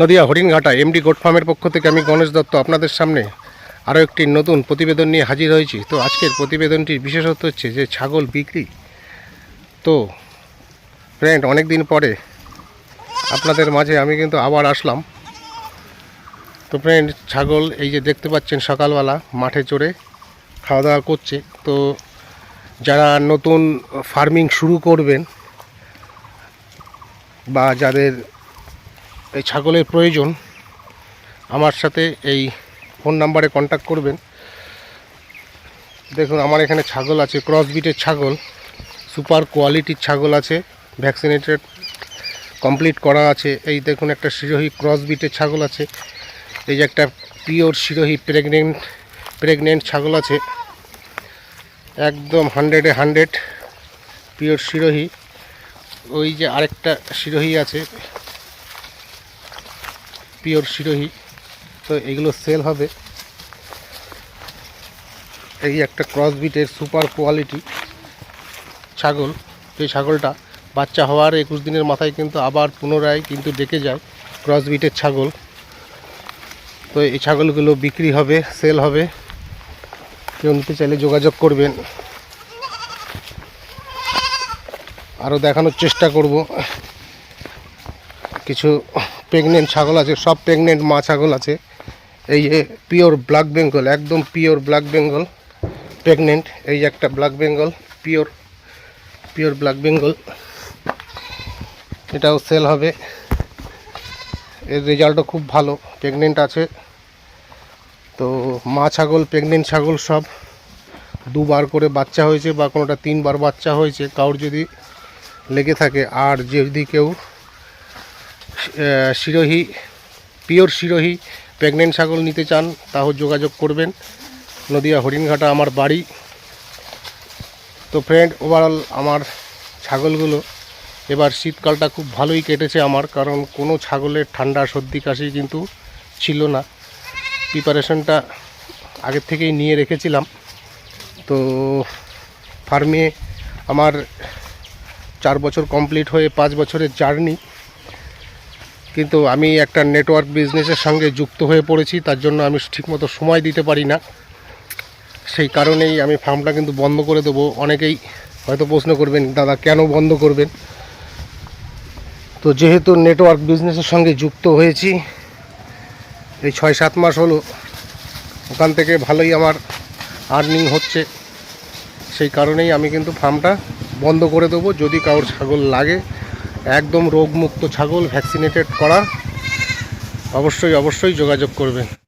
Nadia Haringhata MD goat ফার্মের পক্ষ থেকে আমি গণেশ দত্ত আপনাদের সামনে আরও একটি নতুন প্রতিবেদন নিয়ে হাজির হয়েছি। তো আজকের প্রতিবেদনটির বিশেষত্ব হচ্ছে যে ছাগল বিক্রি। তো ফ্রেন্ড অনেক দিন পরে আপনাদের মাঝে আমি কিন্তু আবার আসলাম। তো ফ্রেন্ড ছাগল এই যে দেখতে পাচ্ছেন সকালবেলা মাঠে চড়ে খাওয়া দাওয়া করছে। তো যারা নতুন ফার্মিং শুরু করবেন বা যাদের এই ছাগলের প্রয়োজন, আমার সাথে এই ফোন নাম্বারে কন্ট্যাক্ট করবেন। দেখুন, আমার এখানে ছাগল আছে ক্রস বিটের ছাগল সুপার কোয়ালিটির ছাগল আছে ভ্যাকসিনেটেড কমপ্লিট করা আছে। এই দেখুন, একটা শিরোহী ক্রস বিটের ছাগল আছে, এই যে একটা পিওর শিরোহী প্রেগনেন্ট প্রেগনেন্ট ছাগল আছে, একদম হান্ড্রেডে হান্ড্রেড পিওর শিরোহী। ওই যে আরেকটা শিরোহী আছে পিওর শিরোহী। তো এগুলো সেল হবে। এই একটা ক্রস বিটের সুপার কোয়ালিটি ছাগল এই ছাগলটা বাচ্চা হওয়ার একুশ দিনের মাথায় কিন্তু আবার পুনরায় কিন্তু ডেকে যায় ক্রস বিটের ছাগল। তো এই ছাগলগুলো বিক্রি হবে সেল হবে। কেউ নিতে চাইলে যোগাযোগ করবেন। আরও দেখানোর চেষ্টা করব। কিছু প্রেগনেন্ট ছাগল আছে, সব প্রেগনেন্ট মা ছাগল আছে। এই যে পিওর ব্ল্যাক বেঙ্গল একদম পিওর ব্ল্যাক বেঙ্গল প্রেগনেন্ট এই একটা black Bengal pure pure black Bengal এটাও সেল হবে। এর রেজাল্টও খুব ভালো প্রেগনেন্ট আছে। তো মা ছাগল প্রেগনেন্ট ছাগল সব দুবার করে বাচ্চা হয়েছে বা কোনোটা তিনবার বাচ্চা হয়েছে, কারোর যদি লেগে থাকে, আর যদি কেউ শিরোহী, পিওর শিরোহী, প্রেগনেন্ট ছাগল নিতে চান তাও যোগাযোগ করবেন। নদিয়া হরিণঘাটা আমার বাড়ি। তো ফ্রেন্ড ওভারঅল আমার ছাগলগুলো, এবার শীতকালটা খুব ভালোই কেটেছে আমার, কারণ কোনো ছাগলের ঠান্ডা, সর্দি, কাশি কিন্তু ছিল না। প্রিপারেশনটা আগের থেকেই নিয়ে রেখেছিলাম। তো ফার্মে আমার চার বছর কমপ্লিট হয়ে পাঁচ বছরের জার্নি কিন্তু আমি একটা নেটওয়ার্ক বিজনেসের সঙ্গে যুক্ত হয়ে পড়েছি, তার জন্য আমি ঠিকমতো সময় দিতে পারি না। সেই কারণেই আমি ফার্মটা কিন্তু বন্ধ করে দেবো। অনেকেই হয়তো প্রশ্ন করবেন, দাদা, কেন বন্ধ করবেন? তো যেহেতু নেটওয়ার্ক বিজনেসের সঙ্গে যুক্ত হয়েছি, এই ছয় সাত মাস হলো, ওখান থেকে ভালোই আমার আর্নিং হচ্ছে। সেই কারণেই আমি কিন্তু ফার্মটা বন্ধ করে দেবো। যদি কারোর ছাগল লাগে একদম রোগমুক্ত ছাগল ভ্যাকসিনেটেড করা। অবশ্যই অবশ্যই যোগাযোগ করবেন।